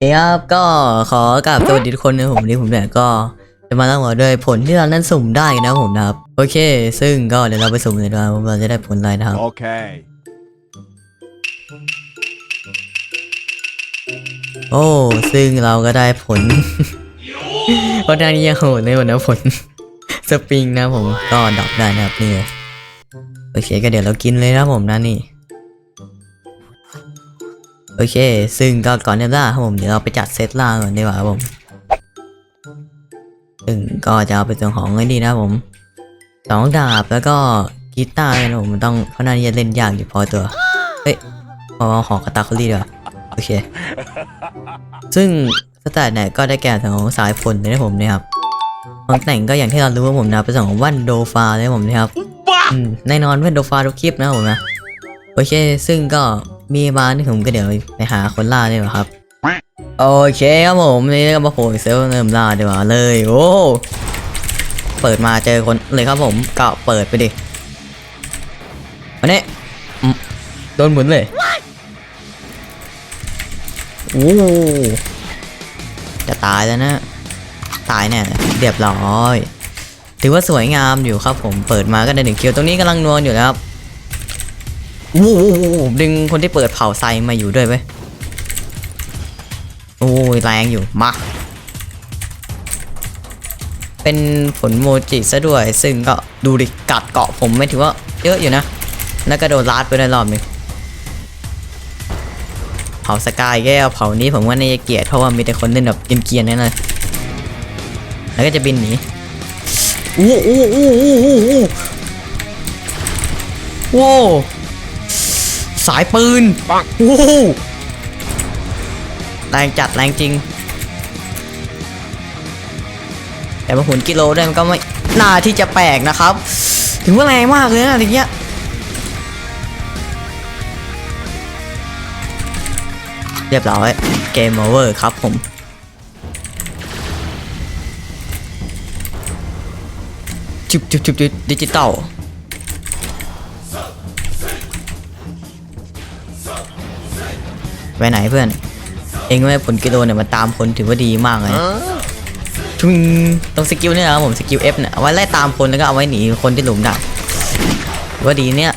เอ้ครับก็ขอกราบสวัสดีทุกคนนะผมวันนี้ผมเนี่ยก็จะมาเล่าด้วยผลที่เรานั้นสุ่มได้นะผมนะครับ โอเค ซึ่งก็เดี๋ยวเราไปสุ่มเลยดีกว่าว่าเราจะได้ผลอะไรนะครับ Okay. โอ้ซึ่งเราก็ได้ผลเพราะด้านนี้ยังโหดเลยวันนะผลสปริงนะผมก็ดรอปได้นะครับนี่โอเคก็เดี๋ยวเรากินเลยนะผมนะนี่ โอเค ซึ่งก็ก่อนจะล่าครับผม เดี๋ยวเราไปจัดเซตล่าก่อนดีกว่าครับผม ซึ่งก็จะเอาไปส่วนของไอ้นี่นะครับผมสองดาบแล้วก็กีตาร์นะผมมันต้องเพราะน่าจะเล่นยากอยู่พอตัว เฮ้ยพอเอาหอกระตาคอรี่ดีกว่าโอเค ซึ่งสแตทเนี่ยก็ได้แก่ส่วนของสายฝนเลยนะผมเนี่ยครับของแต่งก็อย่างที่เรารู้ว่าผมนะเป็นส่วนของวันโดฟาเลยนะผมนะครับอืมแน่นอนวันโดฟาทุกคลิปนะผมนะ โอเค ซึ่งก็ มีมาที่ผมก็เดี๋ยวไปหาคนล่าดีกว่าครับ โอเคครับผมนี่ก็มาโผล่เซลล์เริ่มล่าดีกว่าเลย โอ้เปิดมาเจอคนเลยครับผมก็เปิดไปดิอันนี้โดนหมุนเลยโอ้จะตายแล้วนะ ตายแน่เลยเรียบร้อย ถือว่าสวยงามอยู่ครับผมเปิดมาก็ได้หนึ่งคิวตรงนี้กำลังนวลอยู่นะครับ โอ้โหดึงคนที่เปิดเผาไซมาอยู่ด้วยเว้ยโอ้ยแรงอยู่ มา เป็นผลโมจิซะด้วย ซึ่งก็ดูดิ กัดเกาะผมไม่ถือว่าเยอะอยู่นะ แล้วก็โดนลาดไปได้รอบหนึงเผาสกายแก้วเผานี้ผมว่าน่าจะเกลียดเพราะว่ามีแต่คนเล่นแบบเกียนๆนั่นเลยแล้วก็จะบินหนีอู้อู้อู้อู้อู้อู้ว้าว สายปืนปังอู้แรงจัดแรงจริง แต่มาหุนกิโลด้วยมันก็ไม่น่าที่จะแปลกนะครับ ถึงว่าแรงมากเลยนะอะไรเงี้ยเรียบร้อยเกมโอเวอร์ครับผมจุบจุบจุบจุบดิจิตอล ไปไหนเพื่อน เองว่าผลกิโลเนี่ยมันตามคนถือว่าดีมากเลยนะทุงตรงสกิลเนี่ยนะครับผมสกิล F เนี่ยเอาไว้ไล่ตามคนแล้วก็เอาไว้หนีคนที่หลุมดักถือว่าดีเนี่ย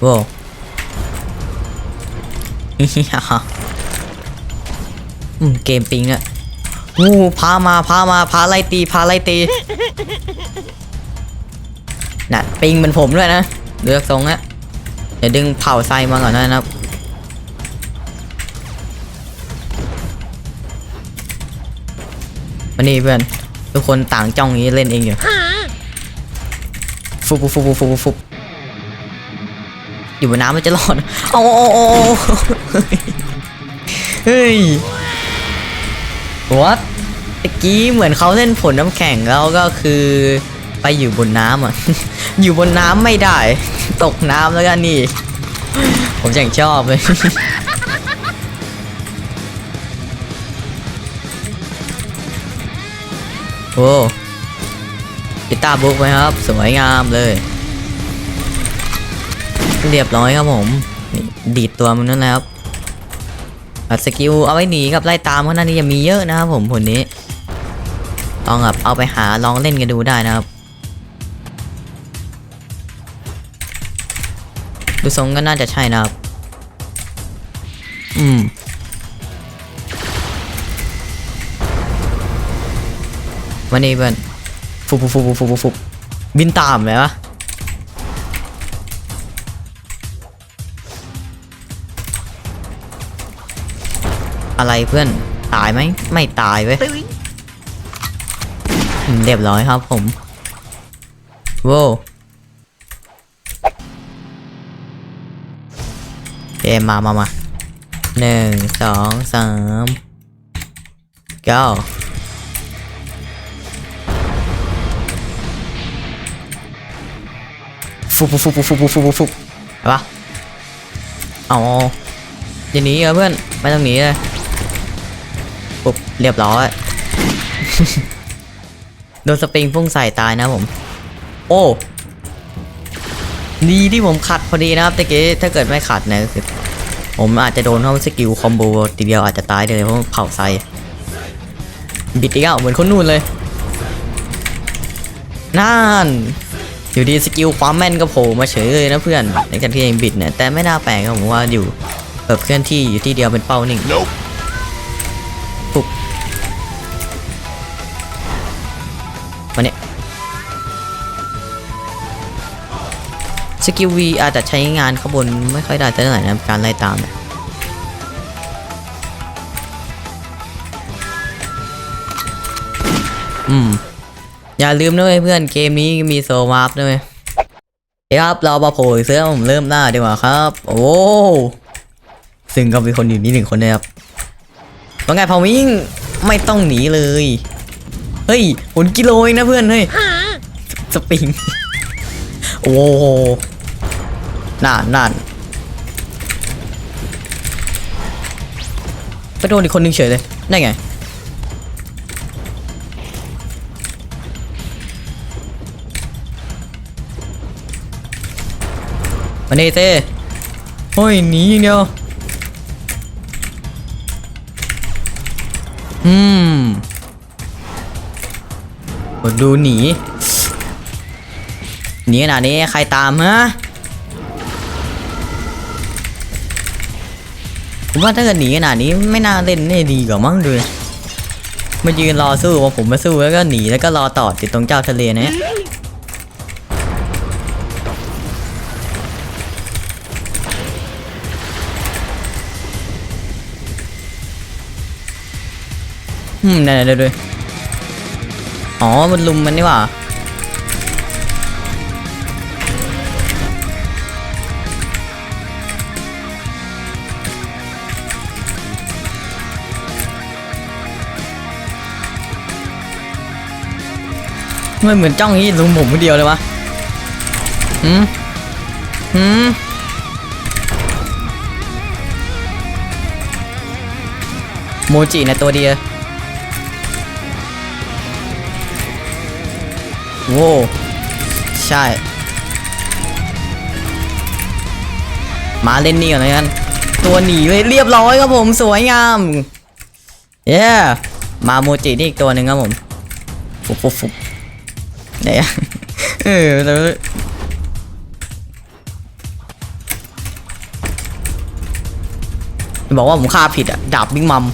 โว้อืมเกมปิงอะงูพามาพามาพาไล่ตีพาไล่ตีน่ะปิงเป็นผมด้วยนะเลือกทรงอะ เดี๋ยวดึงเผาไซมาก่อนนะครับวันนี้เพื่อน ทุกคนต่างจ้องนี้เล่นเองอยู่ฟุบฟุบฟุบฟุบฟุบฟุบอยู่บนน้ำมันจะรอดโอ้โอ้โอ้เฮ้ย what ตะกี้เหมือนเขาเล่นผลน้ำแข็งแล้วก็คือ ไปอยู่บนน้ำอะ อยู่บนน้ำไม่ได้ ตกน้ำแล้วกันนี่ ผมอย่างชอบเลยโอ้กีตาร์บุ๊กไหมครับ สวยงามเลย เรียบร้อยครับผมดีดตัวมันนั่นแหละครับอะสกิลเอาไว้หนีกับไล่ตามเพราะนั่นนี่จะมีเยอะนะครับผมผลนี้ลองแบบเอาไปหาลองเล่นกันดูได้นะครับ ดูทรงก็น่าจะใช่นะครับ อืม วันนี้เพื่อนฟุบฟุบฟุบฟุบฟุบฟุบบินตามเลยวะอะไรเพื่อน ตายไหม ไม่ตายเว้ยอืมเรียบร้อยครับผม โว้ เอมามามาหนึ่งสองสามก้าฟุบฟุบฟุบฟุบฟุบฟุบฟุบปะเอาอย่างนีเออเพื่อนไม่ต้องหนีเลยปุ๊บเรียบร้อยโดนสปริงพุ่งใส่ตายนะผม โอ้ ดีที่ผมขัดพอดีนะครับตะกี้ถ้าเกิดไม่ขัดเนี่ยก็คือผมอาจจะโดนเข้าสกิลคอมโบทีเดียวอาจจะตายเลยเพราะเผาไซบิดอีกแล้วเหมือนคนนู่นเลยนั่นอยู่ดีสกิลความแม่นก็โผล่มาเฉยเลยนะเพื่อนในการที่เองบิดเนี่ยแต่ไม่น่าแปลกครับผมว่าอยู่แบบเคลื่อนที่อยู่ที่เดียวเป็นเป้านิ่ง สกิลวีอาจจะใช้งานข้างบนไม่ค่อยได้เท่าไหร่นะการไล่ตามเนี่ยอืม อย่าลืมด้วยเพื่อนเกมนี้มีโซวาร์ปด้วยครับเรามาโผล่เสื้อผมเริ่มหน้าดีกว่าครับ โอ้ซึ่งก็มีคนอยู่นี่หนึ่งคนนะครับว่าไงพาวิ่งไม่ต้องหนีเลย เฮ้ยผลกิโลเองนะเพื่อนเฮ้ยสปริง โอ้โหน่านน่านไปโดนอีกคนหนึงเฉยเลยได้ไงมาเนเต้เฮ้ยหนีอย่างเดียวอืมดูหนี หนีขนาดนี้ใครตามฮะผมว่าถ้าเกิดหนีขนาดนี้ไม่น่าเล่นได้ดีกว่ามั้งดูมายืนรอสู้ว่าผมมาสู้แล้วก็หนีแล้วก็รอต่อติดตรงเจ้าทะเลนะอืมได้ได้ด้วยอ๋อมันลุมมันนี่หว่า มันเหมือนจ้องที่ลุมผมคนเดียวเลยวะหืมหืมโมจิในะตัวเดียวโว้ใช่ มาเล่นนี่ก่อนเลยกันตัวหนีเลยเรียบร้อยครับผมสวยงาม เย้มาโมจินี่อีกตัวหนึ่งครับผมฟุบฟุบฟุบ เนี่ยเออแล้วบอกว่าผมฆ่าผิดอะดาบบิ๊กมัม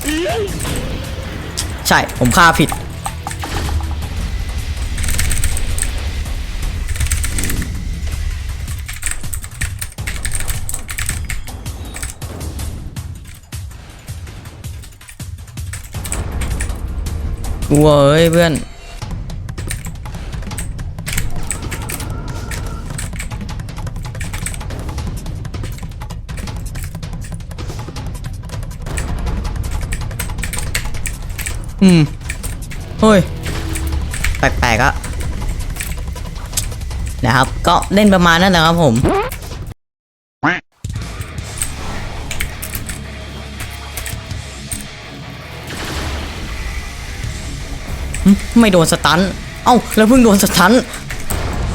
ใช่ ผมฆ่าผิด กลัวเอ้ยเพื่อน อืมเฮ้ย แปลกๆอะนะครับ ก็เล่นประมาณนั้นแหละครับผมหึไม่โดนสตัน เอ้า แล้วเพิ่งโดนสตัน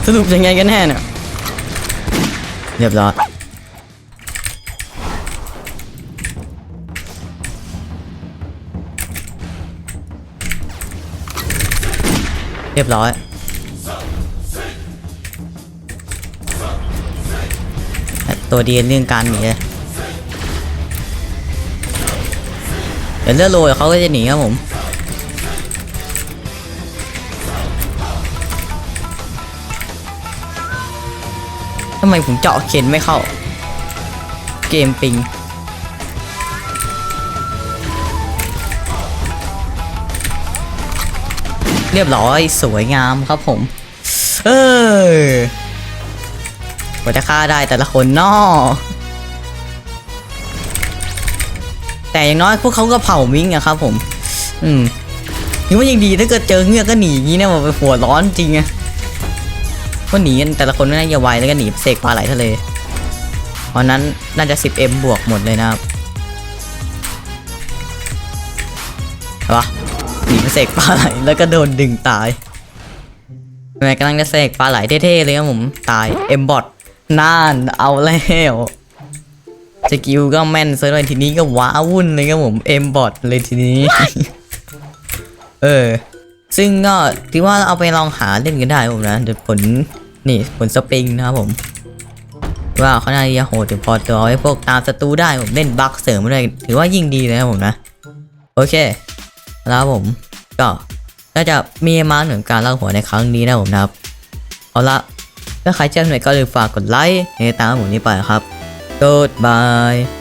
สรุปยังไงกันแน่เนี่ย เรียบร้อย เรียบร้อย ตัวดีเรื่องการหนีเลยเดี๋ยวเลือดโรยเขาก็จะหนีครับผมทำไมผมเจาะเข็นไม่เข้า เกมปิง เรียบร้อยสวยงามครับผม เออกว่าจะฆ่าได้แต่ละคนนอแต่อย่างน้อยพวกเขาก็เผามิงอะครับผม อืมนี่ว่ายังดีถ้าเกิดเจอเงือกก็หนีอย่างนี้เนี่ยแบบหัวร้อนจริงอะก็หนีกันแต่ละคนน่าจะไวแล้วก็หนีเสกปลาไหลทะเล เพราะนั้นน่าจะ 10m บวกหมดเลยนะครับ เสกปลาไหลแล้วก็โดนดึงตายแม่กำลังจะเสกปลาไหลเท่ๆเลยครับผม ตาย M bot น่านเอาแล้วสกิลก็แม่นซะด้วยทีนี้ก็ว้าวุ่นเลยครับผมเอ็มบอทเลยทีนี้ เออ ซึ่งก็ถือว่าเอาไปลองหาเล่นกันได้ผมนะเดี๋ยวผลนี่ผลสปริงนะครับผมว่าเขาน่าจะโหดถึงพอตัวเอาไว้พวกตามศัตรูได้ผมเล่นบัคเสริมด้วยถือว่ายิ่งดีเลยนะผมนะ โอเค แล้วผม ก็น่าจะมีมาเหมือนการเล่าหัวในครั้งนี้นะผมนะครับ เอาละถ้าใครชอบหน่อยก็อย่าลืมฝากกดไลค์ในตามผมนี้ไปครับ Goodbye